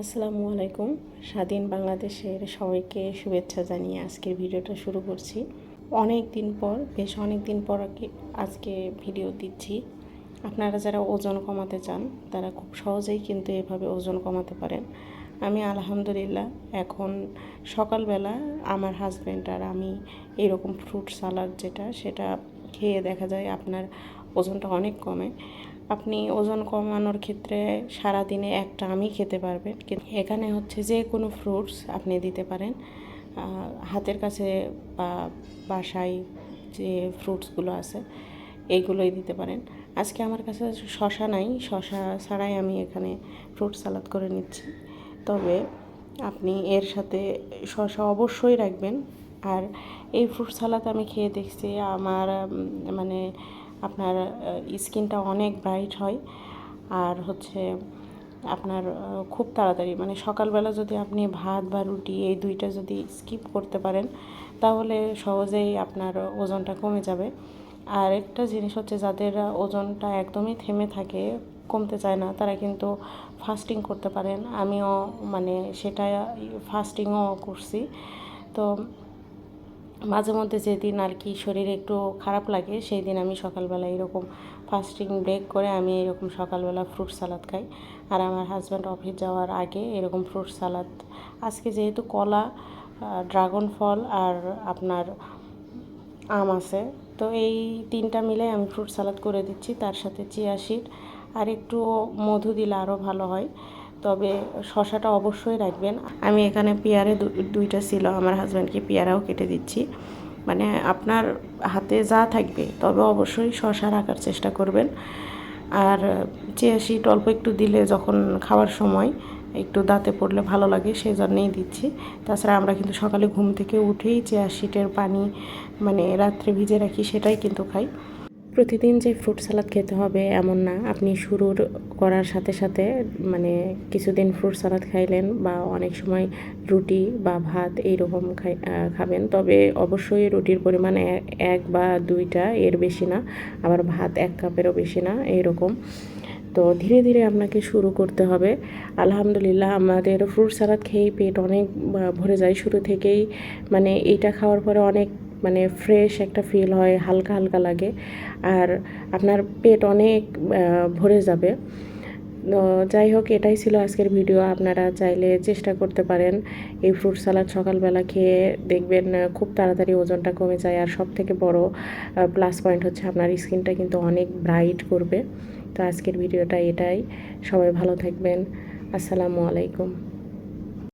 আসসালামু আলাইকুম। স্বাধীন বাংলাদেশের সবাইকে শুভেচ্ছা জানিয়ে আজকের ভিডিওটা শুরু করছি। অনেক দিন পর, বেশ অনেক দিন পর আজকে ভিডিও দিচ্ছি। আপনারা যারা ওজন কমাতে চান, তারা খুব সহজেই কিন্তু এভাবে ওজন কমাতে পারেন। আমি আলহামদুলিল্লাহ এখন সকালবেলা আমার হাজব্যান্ড আর আমি এরকম ফ্রুট সালাড যেটা, সেটা খেয়ে দেখা যায় আপনার ওজনটা অনেক কমে। আপনি ওজন কমানোর ক্ষেত্রে সারা দিনে একটা আমি খেতে পারবেন। এখানে হচ্ছে যে কোনো ফ্রুটস আপনি দিতে পারেন। হাতের কাছে বা বাসায় যে ফ্রুটসগুলো আছে এইগুলোই দিতে পারেন। আজকে আমার কাছে শশা নাই শশা ছাড়াই আমি এখানে ফ্রুট সালাদ করে নিচ্ছি। তবে আপনি এর সাথে শশা অবশ্যই রাখবেন। আর এই ফ্রুট সালাদ আমি খেয়ে দেখছি, আমার মানে আপনার স্কিনটা অনেক ব্রাইট হয়। আর হচ্ছে আপনার খুব তাড়াতাড়ি মানে সকালবেলা যদি আপনি ভাত বা রুটি এই দুইটা যদি স্কিপ করতে পারেন, তাহলে সহজেই আপনার ওজনটা কমে যাবে। আর একটা জিনিস হচ্ছে, যাদের ওজনটা একদমই থেমে থাকে, কমতে চায় না, তারা কিন্তু ফাস্টিং করতে পারেন। আমিও মানে সেটা ফাস্টিংও করছি। তো মাঝে মধ্যে যেদিন আর কি শরীর একটু খারাপ লাগে সেই দিন আমি সকালবেলা এরকম ফাস্টিং ব্রেক করে আমি এরকম সকালবেলা ফ্রুট সালাদ খাই। আর আমার হাজব্যান্ড অফিস যাওয়ার আগে এরকম ফ্রুট সালাদ আজকে যেহেতু কলা ড্রাগন ফল আর আপনার আম আছে, তো এই তিনটা মিলে আমি ফ্রুট সালাদ করে দিচ্ছি। তার সাথে চিয়া সিড আর একটু মধু দিলে আরও ভালো হয়। তবে শশাটা অবশ্যই রাখবেন। আমি এখানে পেয়ারে দুইটা ছিল, আমার হাজব্যান্ডকে পেয়ারাও কেটে দিচ্ছি। মানে আপনার হাতে যা থাকবে, তবে অবশ্যই শশা রাখার চেষ্টা করবেন। আর চিয়া সিড অল্প একটু দিলে যখন খাওয়ার সময় একটু দাঁতে পড়লে ভালো লাগে সেই জন্যেই দিচ্ছি। তাছাড়া আমরা কিন্তু সকালে ঘুম থেকে উঠেই চিয়া সিটের পানি মানে রাত্রে ভিজে রাখি, সেটাই কিন্তু খাই। প্রতিদিন যে ফ্রুট সালাদ খেতে হবে এমন না। আপনি শুরুর করার সাথে সাথে মানে কিছুদিন ফ্রুট সালাদ খাইলেন বা অনেক সময় রুটি বা ভাত এইরকম খাই খাবেন। তবে অবশ্যই রুটির পরিমাণ এক বা দুইটা এর বেশি না। আবার ভাত এক কাপেরও বেশি না, এইরকম। তো ধীরে ধীরে আপনাকে শুরু করতে হবে। আলহামদুলিল্লাহ আমাদের ফ্রুট সালাদ খেয়েই পেট অনেক ভরে যায়। শুরু থেকেই মানে এইটা খাওয়ার পরে অনেক মানে ফ্রেশ একটা ফিল হয়, হালকা হালকা লাগে। আর আপনার পেট অনেক ভরে যাবে। যাই হোক, এটাই ছিল আজকের ভিডিও আপনারা চাইলে চেষ্টা করতে পারেন। এই ফ্রুট সালাদ সকালবেলা খেয়ে দেখবেন খুব তাড়াতাড়ি ওজনটা কমে যায়। আর সব থেকে বড় প্লাস পয়েন্ট হচ্ছে আপনার স্কিনটা কিন্তু অনেক ব্রাইট করবে। তো আজকের ভিডিওটা এটাই। সবাই ভালো থাকবেন। আসসালামু আলাইকুম।